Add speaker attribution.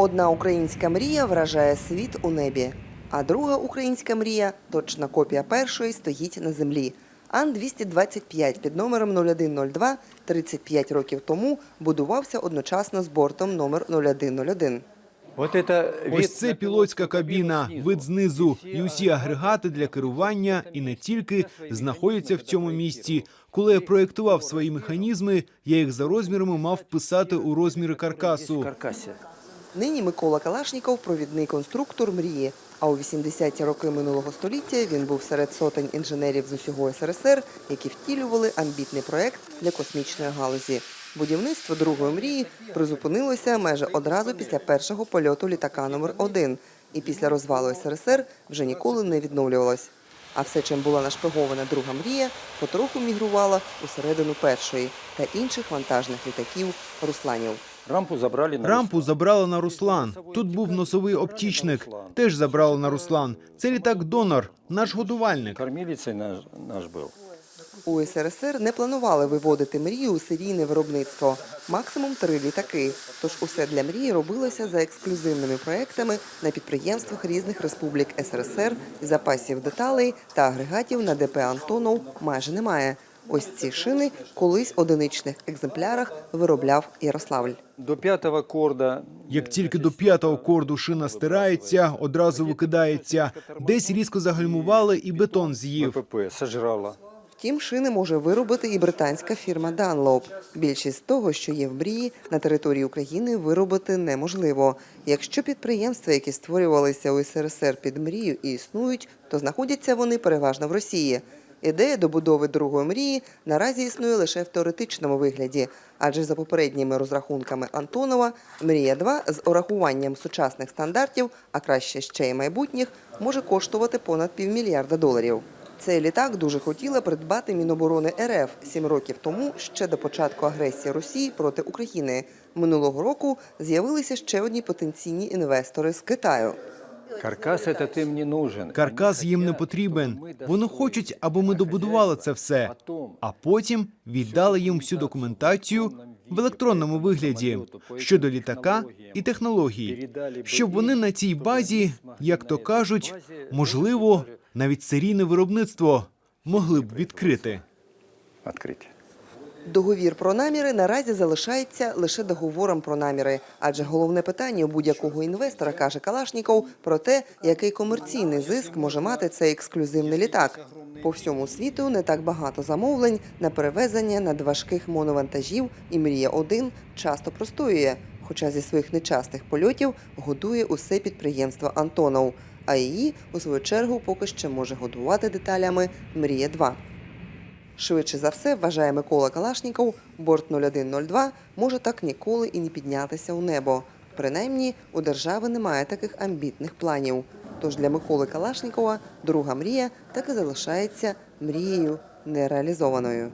Speaker 1: Одна українська мрія вражає світ у небі, а друга українська мрія, точна копія першої, стоїть на землі. Ан-225 під номером 0102 35 років тому будувався одночасно з бортом номер 0101.
Speaker 2: Вот это
Speaker 3: Ось це пілотська кабіна, вид знизу, і усі агрегати для керування і не тільки знаходяться в цьому місці. Коли я проєктував свої механізми, я їх за розмірами мав вписати у розміри каркасу.
Speaker 1: Нині Микола Калашніков – провідний конструктор мрії. А у 80-ті роки минулого століття він був серед сотень інженерів з усього СРСР, які втілювали амбітний проект для космічної галузі. Будівництво другої мрії призупинилося майже одразу після першого польоту літака номер 1 і після розвалу СРСР вже ніколи не відновлювалось. А все, чим була нашпигована друга мрія, потроху мігрувала у середину першої та інших вантажних літаків Русланів.
Speaker 2: Рампу забрали на
Speaker 3: Рампу забрали на Руслан. Тут був носовий оптічник. Теж забрали на Руслан. Це літак донор, наш годувальник.
Speaker 2: Кормилицей наш, наш был.
Speaker 1: У СРСР не планували виводити мрію у серійне виробництво. Максимум три літаки. Тож усе для мрії робилося за ексклюзивними проектами на підприємствах різних республік СРСР. Запасів деталей та агрегатів на ДП Антонов майже немає. Ось ці шини колись в одиничних екземплярах виробляв Ярославль.
Speaker 2: До пятого корда
Speaker 3: Як тільки до п'ятого корду шина стирається, одразу викидається. Десь різко загальмували і бетон з'їв.
Speaker 2: ВПП сожрала.
Speaker 1: Втім, шини може виробити і британська фірма Dunlop. Більшість того, що є в мрії, на території України виробити неможливо. Якщо підприємства, які створювалися у СРСР під мрію і існують, то знаходяться вони переважно в Росії. Ідея добудови другої мрії наразі існує лише в теоретичному вигляді, адже за попередніми розрахунками Антонова, мрія 2 з урахуванням сучасних стандартів, а краще ще й майбутніх, може коштувати понад півмільярда доларів. Цей літак дуже хотіла придбати Міноборони РФ сім років тому, ще до початку агресії Росії проти України. Минулого року з'явилися ще одні потенційні інвестори з Китаю.
Speaker 2: Каркас им не нужен.
Speaker 3: Каркас їм не потрібен. Вони хочуть, аби ми добудували це все, а потім віддали їм всю документацію в електронному вигляді щодо літака і технологій, щоб вони на цій базі, як то кажуть, можливо, навіть серійне виробництво могли б відкрити.
Speaker 2: Открыть.
Speaker 1: Договір про наміри наразі залишається лише договором про наміри, адже головне питання у будь-якого інвестора каже Калашніков про те, який комерційний зиск може мати цей ексклюзивний літак. По всьому світу не так багато замовлень на перевезення надважких моновантажів, і мрія 1 часто простоює. Хоча зі своїх нечастих польотів годує усе підприємство Антонов, а її у свою чергу поки що може годувати деталями мрія 2 Швидше за все, вважає Микола Калашніков, борт 0102 може так ніколи і не піднятися у небо. Принаймні, у держави немає таких амбітних планів. Тож для Миколи Калашнікова друга мрія так і залишається мрією нереалізованою.